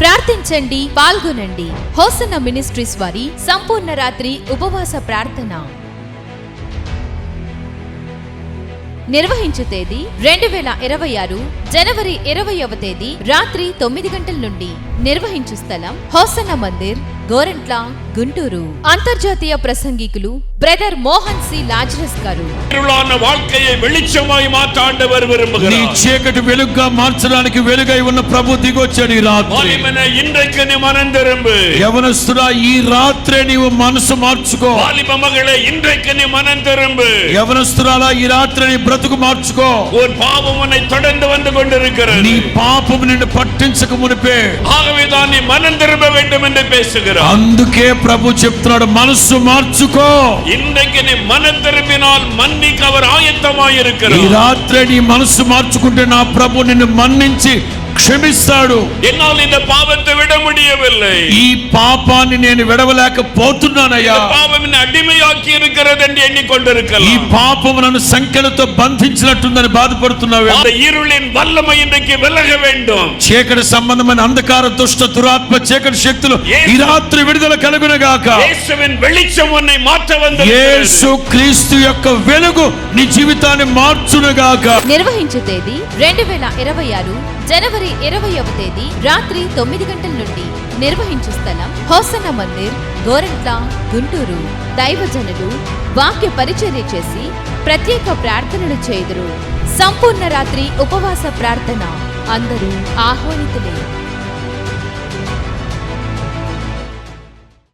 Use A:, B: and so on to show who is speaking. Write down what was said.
A: ప్రార్థించండి పాల్గొనండి. Hosanna ministries వారి సంపూర్ణ రాత్రి ఉపవాస ప్రార్థన. నిర్వహించు తేదీ రెండు వేల ఇరవై ఆరు జనవరి ఇరవైవ తేదీ రాత్రి తొమ్మిది గంటల నుండి. నిర్వహించు స్థలం హోసన్న మందిర్ గోరంట్ల గుంటూరు. అంతర్జాతీయ ప్రసంగికులు బ్రదర్ మోహన్ సి లాజరస్ గారు
B: இருளான வாழ்க்கையை வெளிச்சமாய் மாற்ற ஆண்டவர்
C: నీ
B: விரும்புகிறார்
C: చీకటి వెలుగుగా మార్చడానికి వెలుగై ఉన్న ప్రభు దిగొచ్చాడు ఈ రాత్రి
B: வாலிபனே இன்றைக்கு நீ மனம் திரும்பு
C: యవనస్తుడా ఈ రాత్రే నీవు మనసు మార్చుకో
B: வாலிப மகளே இன்றைக்கு நீ மனம் திரும்பு
C: యవనస్తురాలా ఈ రాత్రి నీ బ్రతుకు మార్చుకో
B: உன் பாவம் உன்னை தொடர்ந்து வந்து கொண்டிருக்கிறது
C: నీ పాపం నిన్ను పట్టించక మునిపే
B: ஆகவேதான் நீ மனம் திரும்ப வேண்டும் என்று பேசுகிறார்
C: అందుకే ప్రభు చెప్తున్నాడు మనస్సు మార్చుకో
B: இன்றைக்கு நீ மனம் திரும்பினால் மன்னிக்க அவர்
C: ఈ
B: ஆயத்தமாயிருக்கிறார்
C: రాత్రి నీ మనస్సు మార్చుకుంటే నా ప్రభు నిన్ను మన్నించి క్షమిస్తాడు
B: என்னால் இந்த பாவத்தை விட முடியவில்லை
C: ఈ పాపాన్ని నేను విడవలేకపోతున్నానయ్యా
B: இந்த பாவம் என்னை அடிமையாக்கி இருக்கிறது என்று
C: ఈ
B: எண்ணிக்கொண்டிருக்கலாம்
C: పాపము నన్ను సంఖ్యలతో బంధించినట్టుందని బాధపడుతున్నావు
B: அந்த இருளின் வல்லமை இன்றைக்கு விலக வேண்டும்
C: చీకటి సంబంధమైన అంధకార దుష్ట దురాత్మ చీకటి శక్తులు ఈ రాత్రి విడుదల కలుగునగాక
B: இயேசுவின் வெளிச்சம் உன்னை மாற்ற வந்து
C: యేసు క్రీస్తు యొక్క వెలుగు నీ జీవితాన్ని మార్చునుగాక
A: నిర్వహించు తేదీ రెండు వేల ఇరవై ఆరు జనవరి ఇరవైవ తేదీ రాత్రి తొమ్మిది గంటల నుండి నిర్వహించు స్థలం హోసన్న మందిర్ గోరంట్ల గుంటూరు దైవజనులు వాక్య పరిచర్య చేసి ప్రత్యేక ప్రార్థనలు చేయుదురు సంపూర్ణ రాత్రి ఉపవాస ప్రార్థన అందరూ ఆహ్వానితులే